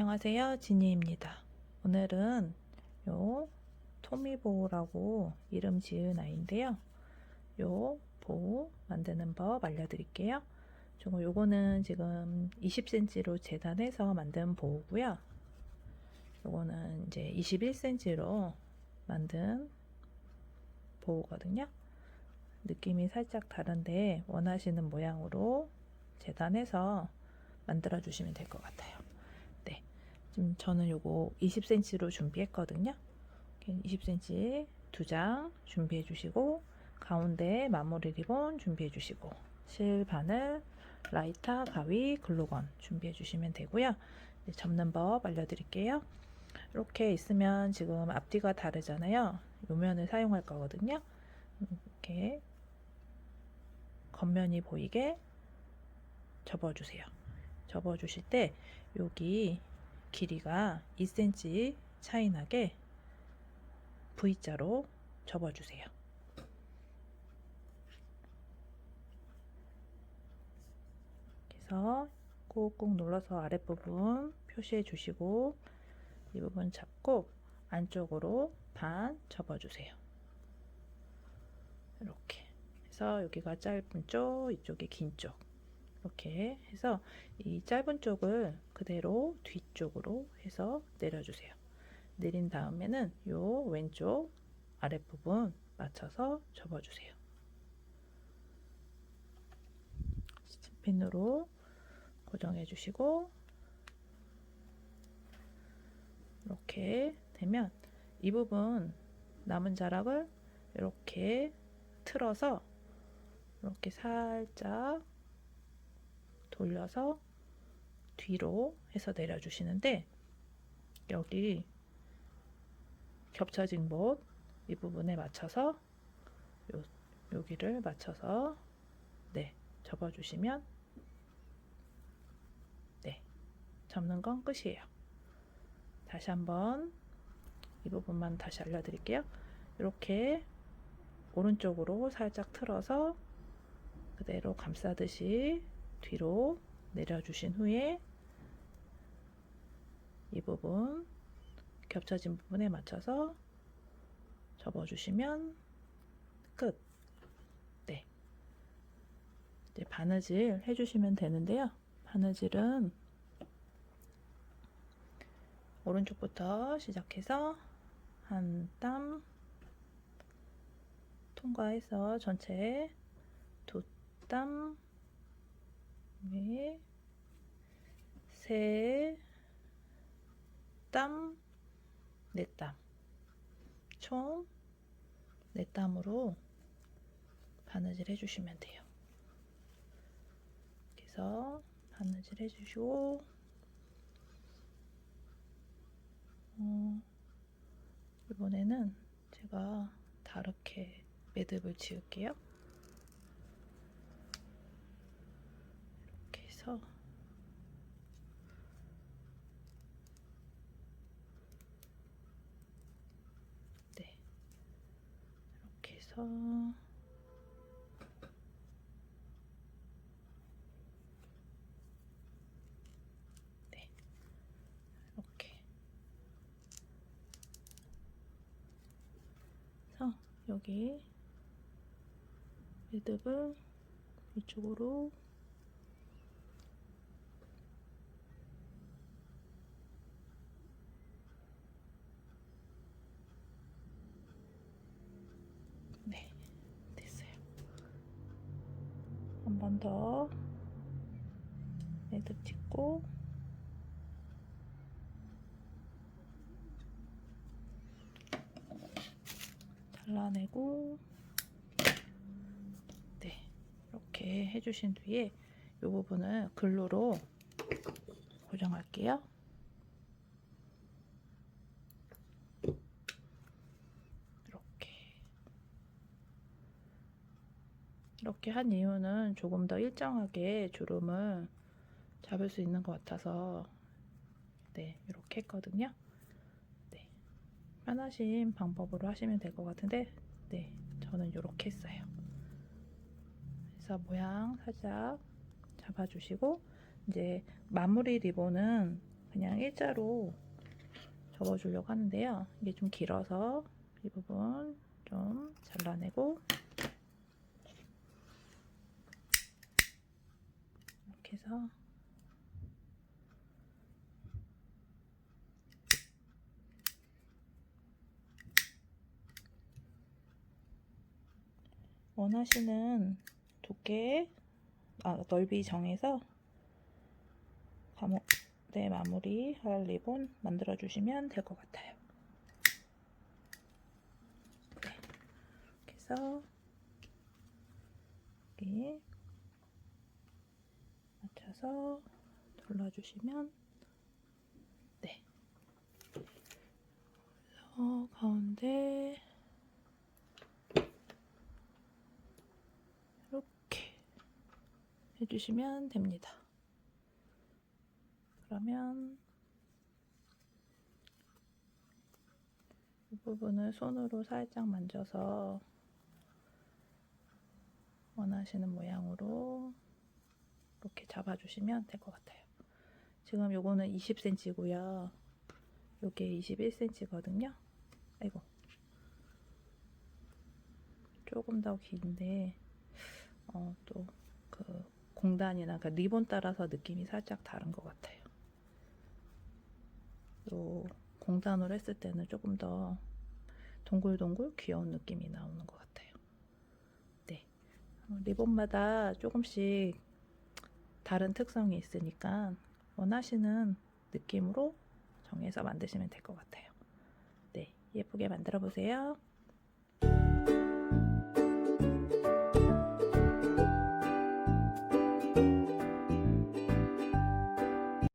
안녕하세요. 지니입니다. 오늘은 요 토미보라고 이름 지은 아이인데요. 요 보 만드는 법 알려드릴게요. 저거 요거는 지금 20cm로 재단해서 만든 보고요. 요거는 이제 21cm로 만든 보호거든요. 느낌이 살짝 다른데 원하시는 모양으로 재단해서 만들어 주시면 될 것 같아요. 네. 지금 저는 요거 20cm로 준비했거든요. 20cm 두 장 준비해 주시고 가운데 마무리 리본 준비해 주시고 실 바늘 라이터 가위 글루건 준비해 주시면 되고요. 네, 접는 법 알려드릴게요. 이렇게 있으면 지금 앞뒤가 다르잖아요. 요 면을 사용할 거거든요. 이렇게 겉면이 보이게 접어주세요. 접어주실 때 여기 길이가 2cm 차이 나게 V자로 접어주세요. 그래서 꾹꾹 눌러서 아랫부분 표시해 주시고 이 부분 잡고 안쪽으로 반 접어주세요. 이렇게 해서 여기가 짧은 쪽, 이쪽이 긴 쪽. 이렇게 해서 이 짧은 쪽을 그대로 뒤쪽으로 해서 내려주세요. 내린 다음에는 요 왼쪽 아랫부분 맞춰서 접어주세요. 스핀으로 고정해 주시고 이렇게 되면 이 부분 남은 자락을 이렇게 틀어서 이렇게 살짝 돌려서 뒤로 해서 내려주시는데 여기 겹쳐진 곳 이 부분에 맞춰서 요, 여기를 맞춰서 네 접어주시면 네 접는 건 끝이에요. 다시 한번 이 부분만 다시 알려드릴게요. 이렇게 오른쪽으로 살짝 틀어서 그대로 감싸듯이 뒤로 내려주신 후에 이 부분 겹쳐진 부분에 맞춰서 접어주시면 끝. 네. 이제 바느질 해주시면 되는데요. 바느질은 오른쪽부터 시작해서 한 땀 통과해서 전체 두 땀, 네, 세 땀, 네 땀. 총 네 땀으로 바느질 해주시면 돼요. 그래서 바느질 해주시고, 어, 이번에는 제가 다르게 매듭을 지을게요. 해서. 네. 이렇게 해서 네. 이렇게 해서 여기 매듭을 이쪽으로 네, 됐어요. 한 번 더. 매듭 찍고. 잘라내고. 네 이렇게 해주신 뒤에 이 부분을 글루로 고정할게요. 이렇게 이렇게 한 이유는 조금 더 일정하게 주름을 잡을 수 있는 것 같아서 네 이렇게 했거든요. 네 편하신 방법으로 하시면 될 것 같은데 네 저는 이렇게 했어요. 그래서 모양 살짝 잡아주시고 이제 마무리 리본은 그냥 일자로 접어주려고 하는데요. 이게 좀 길어서 이 부분 좀 잘라내고 이렇게 해서 원하시는 두께, 아, 넓이 정해서 감옥대 마무리 할 리본 만들어 주시면 될 것 같아요. 네. 이렇게 해서 여기 맞춰서 눌러주시면 네. 그래서 가운데 이렇게 해주시면 됩니다. 그러면 이 부분을 손으로 살짝 만져서 원하시는 모양으로 이렇게 잡아주시면 될 것 같아요. 지금 요거는 20cm고요. 요게 21cm거든요. 아이고. 조금 더 긴데 어, 또 그 공단이나 그 리본 따라서 느낌이 살짝 다른 것 같아요. 또 공단으로 했을 때는 조금 더 동글동글 귀여운 느낌이 나오는 것 같아요. 네, 어, 리본마다 조금씩 다른 특성이 있으니까 원하시는 느낌으로 정해서 만드시면 될 것 같아요. 네, 예쁘게 만들어 보세요.